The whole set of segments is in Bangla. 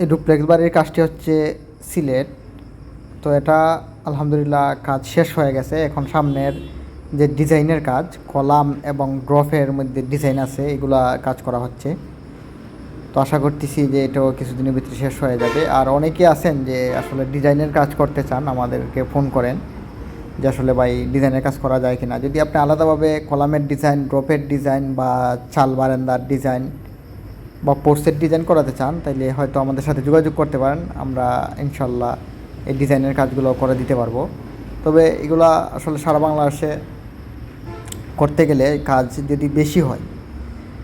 এই ডুপ্লেক্স বাড়ির কাজটি হচ্ছে সিলেট। তো এটা আলহামদুলিল্লাহ কাজ শেষ হয়ে গেছে। এখন সামনের যে ডিজাইনের কাজ, কলাম এবং ড্রফের মধ্যে ডিজাইন আছে, এগুলা কাজ করা হচ্ছে। তো আশা করতেছি যে এটাও কিছুদিনের ভিতরে শেষ হয়ে যাবে। আর অনেকে আছেন যে আসলে ডিজাইনের কাজ করতে চান, আমাদেরকে ফোন করেন যে আসলে ভাই ডিজাইনের কাজ করা যায় কিনা। যদি আপনি আলাদাভাবে কলামের ডিজাইন ড্রপের ডিজাইন বা চাল বারান্দার ডিজাইন বা পোস্টের ডিজাইন করাতে চান, তাইলে হয়তো আমাদের সাথে যোগাযোগ করতে পারেন। আমরা ইনশাল্লাহ এই ডিজাইনের কাজগুলো করে দিতে পারব। তবে এগুলা আসলে সারা বাংলাদেশে করতে গেলে কাজ যদি বেশি হয়,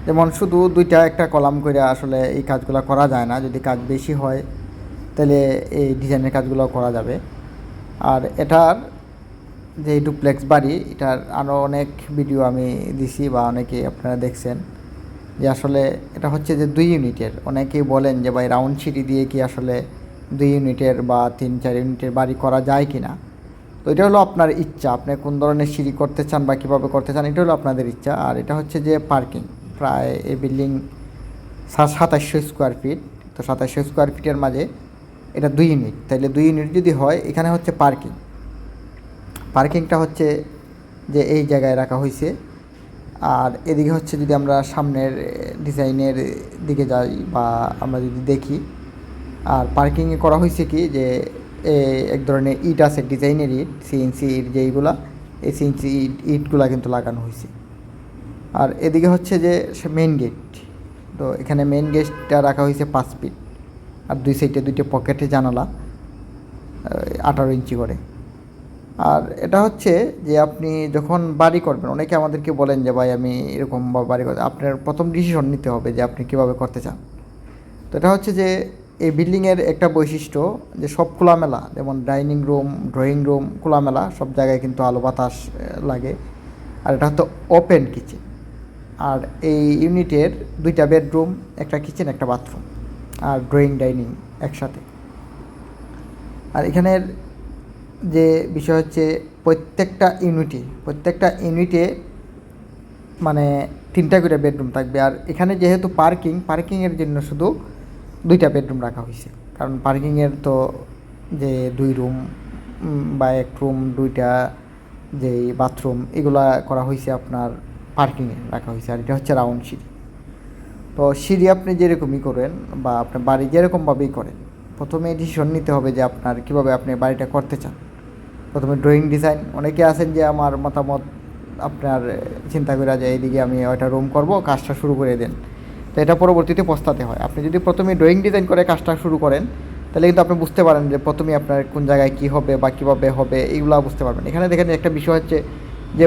যেমন শুধু দুইটা একটা কলাম করে আসলে এই কাজগুলো করা যায় না, যদি কাজ বেশি হয় তাহলে এই ডিজাইনের কাজগুলো করা যাবে। আর এটার যে ডুপ্লেক্স বাড়ি, এটার আরও অনেক ভিডিও আমি দিছি বা অনেকে আপনারা দেখছেন। যে আসলে এটা হচ্ছে যে দুই ইউনিটের। অনেকেই বলেন যে, ভাই, রাউন্ড সিঁড়ি দিয়ে কি আসলে দুই ইউনিটের বা তিন, চার ইউনিটের বাড়ি করা যায় কি না? তো এটা হলো আপনার ইচ্ছা। আপনি কোন ধরনের সিঁড়ি করতে চান বা কীভাবে করতে চান, এটা হলো আপনাদের ইচ্ছা। আর এটা হচ্ছে যে পার্কিং। প্রায় এই বিল্ডিং সাতাশশো স্কোয়ার ফিট। তো সাতাশশো স্কোয়ার ফিটের মাঝে এটা দুই ইউনিট। তাইলে দুই ইউনিট যদি হয়, এখানে হচ্ছে পার্কিং। পার্কিংটা হচ্ছে যে এই জায়গায় রাখা হয়েছে আর এদিকে হচ্ছে যদি আমরা সামনের ডিজাইনের দিকে যাই বা আমরা যদি দেখি, আর পার্কিংয়ে করা হয়েছে কি যে এক ধরনের ইট আছে, ডিজাইনের ইট, সিএনসি ইট যেইগুলা, এই সিএনসি ইট, ইটগুলা কিন্তু লাগানো হয়েছে। আর এদিকে হচ্ছে যে মেন গেট তো এখানে মেন গেটটা রাখা হয়েছে পাঁচ ফিট আর দুই সাইডে দুইটা পকেটে জানালা আঠারো ইঞ্চি করে। আর এটা হচ্ছে যে আপনি যখন বাড়ি করবেন, অনেকে আমাদেরকে বলেন যে, ভাই, আমি এরকম বা বাড়ি করতে আপনার প্রথম ডিসিশন নিতে হবে যে, আপনি কীভাবে করতে চান। তো এটা হচ্ছে যে, এই বিল্ডিংয়ের একটা বৈশিষ্ট্য যে, সব খোলামেলা, যেমন ডাইনিং রুম ড্রয়িং রুম খোলামেলা, সব জায়গায় কিন্তু আলো বাতাস লাগে। আর এটা হচ্ছে ওপেন কিচেন আর এই ইউনিটের দুইটা বেডরুম একটা কিচেন একটা বাথরুম আর ড্রয়িং ডাইনিং একসাথে। আর এখানের যে বিষয় হচ্ছে প্রত্যেকটা ইউনিটে প্রত্যেকটা ইউনিটে মানে তিনটা করে বেডরুম থাকবে। আর এখানে যেহেতু পার্কিং পার্কিংয়ের জন্য শুধু দুইটা বেডরুম রাখা হয়েছে কারণ পার্কিংয়ের তো যে দুই রুম বা এক রুম দুইটা যে বাথরুম এগুলা করা হয়েছে আপনার পার্কিংয়ে রাখা হয়েছে আর এটা হচ্ছে রাউন্ড সিঁড়ি। তো সিঁড়ি আপনি যেরকমই করেন বা আপনার বাড়ি যেরকমভাবেই করেন, প্রথমে ডিসিশন নিতে হবে যে আপনার কীভাবে আপনি বাড়িটা করতে চান। প্রথমে ড্রয়িং ডিজাইন অনেকে আছেন যে আমার মতামত, আপনার চিন্তা করে যে এইদিকে আমি ওইটা রুম করব, কাজটা শুরু করে দেন। তো এটা পরবর্তীতে পস্তাতে হয়। আপনি যদি প্রথমে ড্রয়িং ডিজাইন করে কাজটা শুরু করেন, তাহলে কিন্তু আপনি বুঝতে পারেন যে প্রথমে আপনার কোন জায়গায় কী হবে বা কীভাবে হবে, এইগুলো বুঝতে পারবেন। এখানে দেখেন একটা বিষয় হচ্ছে যে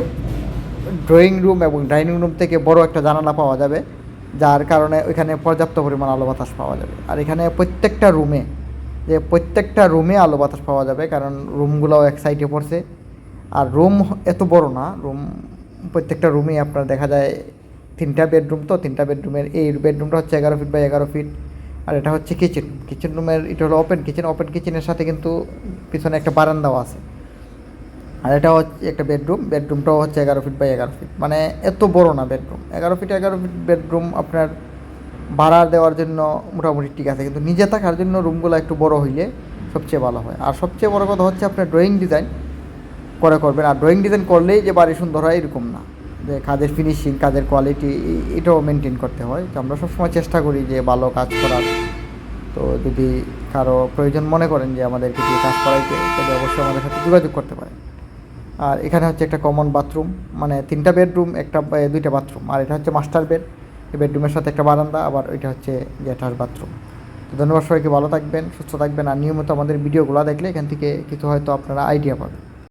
ড্রয়িং রুম এবং ডাইনিং রুম থেকে বড় একটা জানালা পাওয়া যাবে, যার কারণে ওইখানে পর্যাপ্ত পরিমাণ আলো বাতাস পাওয়া যাবে। আর এখানে প্রত্যেকটা রুমে যে প্রত্যেকটা রুমে আলো বাতাস পাওয়া যাবে, কারণ রুমগুলোও এক সাইডে পড়ছে। আর রুম এত বড় না রুম প্রত্যেকটা রুমে আপনার দেখা যায় তিনটা বেডরুম তো, তিনটা বেডরুমের এই বেডরুমটা হচ্ছে এগারো ফিট বাই এগারো ফিট আর এটা হচ্ছে কিচেন কিচেন রুমের এটা হলো ওপেন কিচেন ওপেন কিচেনের সাথে কিন্তু পিছনে একটা বারান্দাও আছে। আর এটা হচ্ছে একটা বেডরুম বেডরুমটাও হচ্ছে এগারো ফিট বাই এগারো ফিট মানে এত বড় না বেডরুম এগারো ফিট এগারো ফিট বেডরুম আপনার ভাড়া দেওয়ার জন্য মোটামুটি ঠিক আছে, কিন্তু নিজে থাকার জন্য রুমগুলো একটু বড় হইলে সবচেয়ে ভালো হয়। আর সবচেয়ে বড় কথা হচ্ছে আপনার ড্রয়িং ডিজাইন করে করবেন। আর ড্রয়িং ডিজাইন করলেই যে বাড়ি সুন্দর হয় এরকম না। যে কাজের ফিনিশিং কাজের কোয়ালিটি এটাও মেনটেন করতে হয়। তো আমরা সবসময় চেষ্টা করি যে ভালো কাজ করার। তো যদি কারও প্রয়োজন মনে করেন যে আমাদেরকে দিয়ে কাজ করাইতে, তাহলে অবশ্যই আমাদের সাথে যোগাযোগ করতে পারেন। আর এখানে হচ্ছে একটা কমন বাথরুম মানে তিনটা বেডরুম একটা দুইটা বাথরুম আর এটা হচ্ছে মাস্টার বেড এই বেডরুমের সাথে একটা বারান্দা, আবার ওইটা হচ্ছে জ্যাঠার বাথরুম তো ধন্যবাদ সবাইকে, ভালো থাকবেন, সুস্থ থাকবেন, আর নিয়মিত আমাদের ভিডিওগুলো দেখলে এখান থেকে কিছু হয়তো আপনারা আইডিয়া পাবেন।